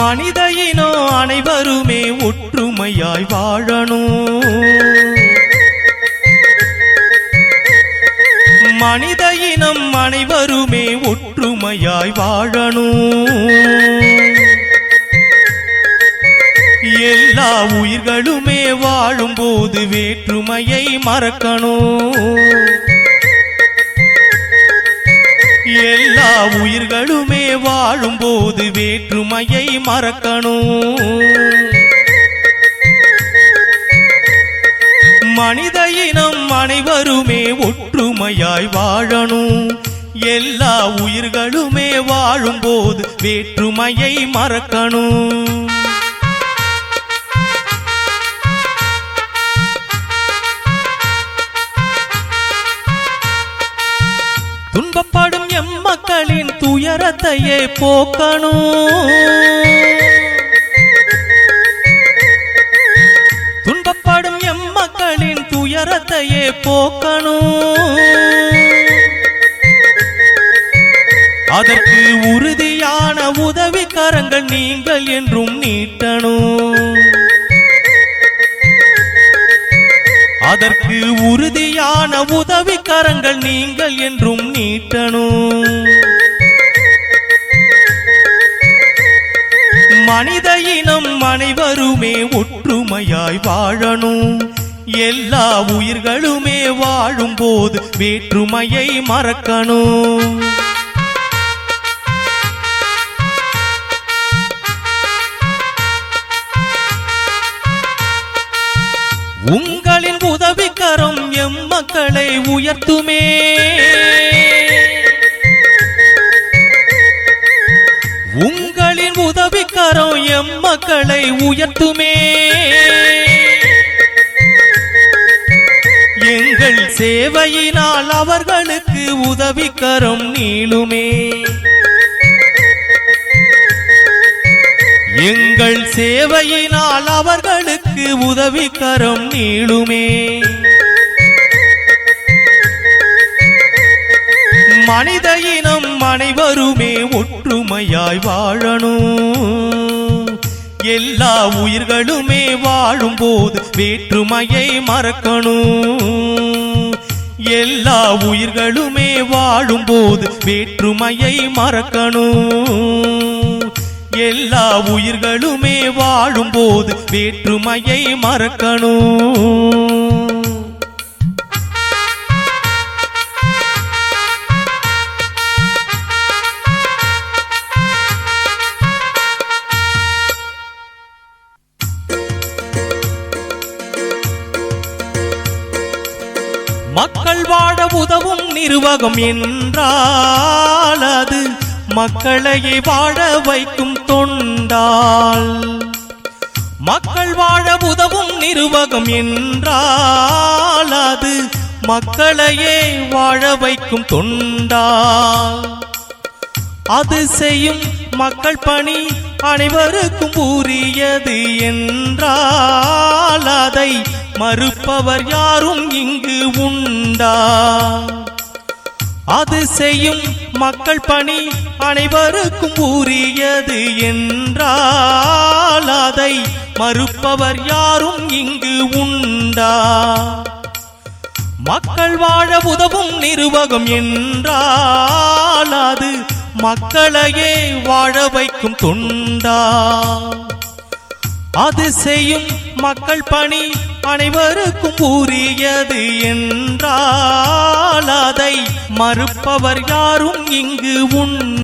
மனித இனம் அனைவருமே ஒற்றுமையாய் வாழணும். மனித இனம் அனைவருமே ஒற்றுமையாய் வாழணும். எல்லா உயிர்களுமே வாழும்போது வேற்றுமையை மறக்கணும். வேற்றுமையை மறக்கணும். மனித இனம் அனைவருமே ஒற்றுமையாய் வாழணும். எல்லா உயிர்களுமே வாழும்போது வேற்றுமையை மறக்கணும். துன்பப்படும் எம் மக்களின் துயரத்தையே போக்கணும். துன்பப்படும் எம் மக்களின் துயரத்தையே போக்கணும். அதற்கு உறுதியான உதவி கரங்கள் நீங்கள் என்றும் நீட்டணும். அதற்கு உறுதியான உதவி கரங்கள் நீங்கள் என்றும் நீட்டணும். மனித இனம் அனைவருமே ஒற்றுமையாய் வாழணும். எல்லா உயிர்களுமே வாழும்போது வேற்றுமையை மறக்கணும். உங்களின் உதவிக்கரம் எம் மக்களை உயர்த்துமே. உதவிக்கரம் எம் மக்களை உயர்த்துமே. எங்கள் சேவையினால் அவர்களுக்கு உதவிக்கரம் நீளுமே. எங்கள் சேவையினால் அவர்களுக்கு உதவிக்கரம் நீளுமே. மனித இனம் அனைவருமே ஒற்றுமையாய் வாழணும். எல்லா உயிர்களுமே வாழும்போது வேற்றுமையை மறக்கணும். எல்லா உயிர்களுமே வாழும்போது வேற்றுமையை மறக்கணும். எல்லா உயிர்களுமே வாழும்போது வேற்றுமையை மறக்கணும். மக்கள் வாழ உதவும் நிர்வாகம் என்றால் அது மக்களையே வாழ வைக்கும் தொண்டால். மக்கள் வாழ உதவும் நிர்வாகம் என்றால் அது மக்களையே வாழ வைக்கும் தொண்டால். அது செய்யும் மக்கள் பணி அனைவருக்கும் உரியது என்றால் அதை மறுப்பவர் யாரும் இங்கு உண்டா? அது செய்யும் மக்கள் பணி அனைவருக்கும் உரியது என்றால் அதை மறுப்பவர் யாரும் இங்கு உண்டா? மக்கள் வாழ உதவும் நிர்வாகம் என்றால் அது மக்களையே வாழ வைக்கும் தொண்டா? அது செய்யும் மக்கள் பணி அனைவருக்கும் உரியது என்றால் அதை மறுப்பவர் யாரும் இங்கு உண்